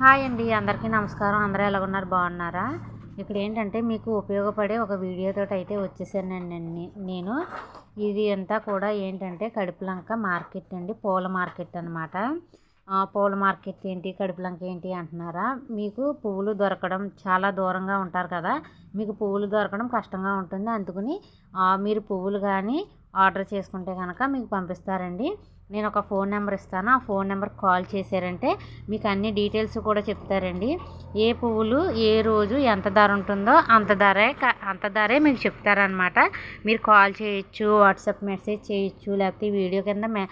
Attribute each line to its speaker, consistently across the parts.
Speaker 1: Hi అండి అందరికీ నమస్కారం. అందరూ ఎలాగున్నారు? బాగున్నారా? ఇక్కడ ఏంటంటే మీకు ఉపయోగపడే ఒక వీడియోతో అయితే వచ్చేసానండి నేను ఇది అంతా కూడా ఏంటంటే కడుపులంక మార్కెట్ అండి పూల మార్కెట్ అనమాట పూల మార్కెట్ ఏంటి కడుపులంక ఏంటి అంటున్నారా? మీకు పువ్వులు దొరకడం చాలా దూరంగా ఉంటారు కదా. మీకు పువ్వులు దొరకడం కష్టంగా ఉంటుంది. అందుకని మీరు పువ్వులు కానీ ఆర్డర్ చేసుకుంటే కనుక మీకు పంపిస్తారండి. నేను ఒక ఫోన్ నెంబర్ ఇస్తాను. ఆ ఫోన్ నెంబర్ కాల్ చేశారంటే మీకు అన్ని డీటెయిల్స్ కూడా చెప్తారండి. ఏ పువ్వులు ఏ రోజు ఎంత ధర ఉంటుందో అంత ధరే అంత ధరే మీకు చెప్తారనమాట మీరు కాల్ చేయొచ్చు వాట్సాప్ మెసేజ్ చేయొచ్చు లేకపోతే వీడియో కింద మే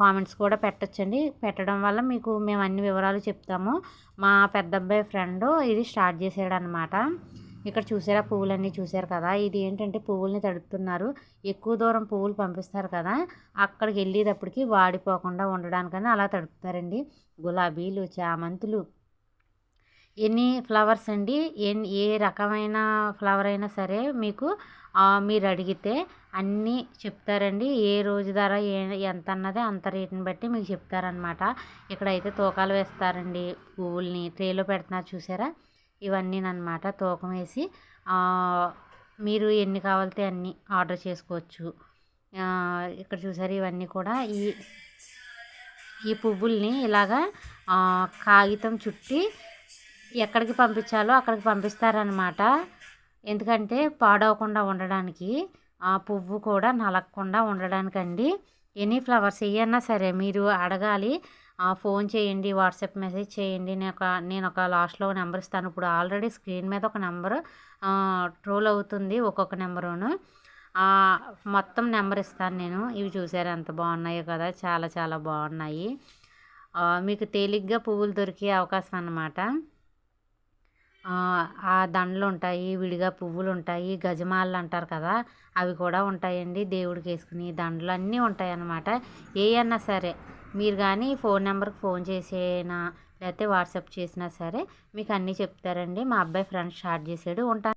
Speaker 1: కామెంట్స్ కూడా పెట్టచ్చండి. పెట్టడం వల్ల మీకు మేము అన్ని వివరాలు చెప్తాము. మా పెద్ద అబ్బాయి ఫ్రెండ్ ఇది స్టార్ట్ చేసాడనమాట ఇక్కడ చూసారా? పువ్వులన్నీ చూసారు కదా? ఇది ఏంటంటే పువ్వుల్ని తడుపుతున్నారు. ఎక్కువ దూరం పువ్వులు పంపిస్తారు కదా? అక్కడికి వెళ్ళేటప్పటికి వాడిపోకుండా ఉండడానికని అలా తడుపుతారండి. గులాబీలు చామంతులు ఎన్ని ఫ్లవర్స్ అండి? ఎన్ ఏ రకమైన ఫ్లవర్ అయినా సరే మీకు మీరు అడిగితే అన్నీ చెప్తారండి. ఏ రోజు ధర ఏ ఎంత అన్నదే అంత రేటుని బట్టి మీకు చెప్తారనమాట ఇక్కడైతే తూకాలు వేస్తారండి పువ్వుల్ని. ట్రేలో పెడుతున్నారు చూసారా? ఇవన్నీ అనమాట తూకం వేసి మీరు ఎన్ని కావాలితే అన్నీ ఆర్డర్ చేసుకోవచ్చు. ఇక్కడ చూసారు ఇవన్నీ కూడా. ఈ ఈ పువ్వుల్ని ఇలాగా కాగితం చుట్టి ఎక్కడికి పంపించాలో అక్కడికి పంపిస్తారనమాట ఎందుకంటే పాడవకుండా ఉండడానికి ఆ పువ్వు కూడా నలగకుండా ఉండడానికండి. ఎనీ ఫ్లవర్స్ ఏయన్నా సరే మీరు అడగాలి. ఫోన్ చేయండి వాట్సాప్ మెసేజ్ చేయండి. నేను ఒక నేను ఒక లాస్ట్లో నెంబర్ ఇస్తాను. ఇప్పుడు ఆల్రెడీ స్క్రీన్ మీద ఒక నెంబర్ ట్రోల్ అవుతుంది ఒక్కొక్క నెంబరును. మొత్తం నెంబర్ ఇస్తాను నేను. ఇవి చూసారు? ఎంత బాగున్నాయో కదా! చాలా చాలా బాగున్నాయి. మీకు తేలిగ్గా పువ్వులు దొరికే అవకాశం అన్నమాట. ఆ, ఆ దండలు ఉంటాయి విడిగా పువ్వులు ఉంటాయి గజమాలలు అంటారు కదా! అవి కూడా ఉంటాయండి. దేవుడికి వేసుకుని దండలు అన్నీ ఉంటాయి అన్నమాట ఏ అన్నా సరే మీరు కానీ ఫోన్ నెంబర్కి ఫోన్ చేసేనా లేకపోతే వాట్సాప్ చేసినా సరే మీకు అన్నీ చెప్తారండి. మా అబ్బాయి ఫ్రెండ్ స్టార్ట్ చేసాడు. ఉంటాను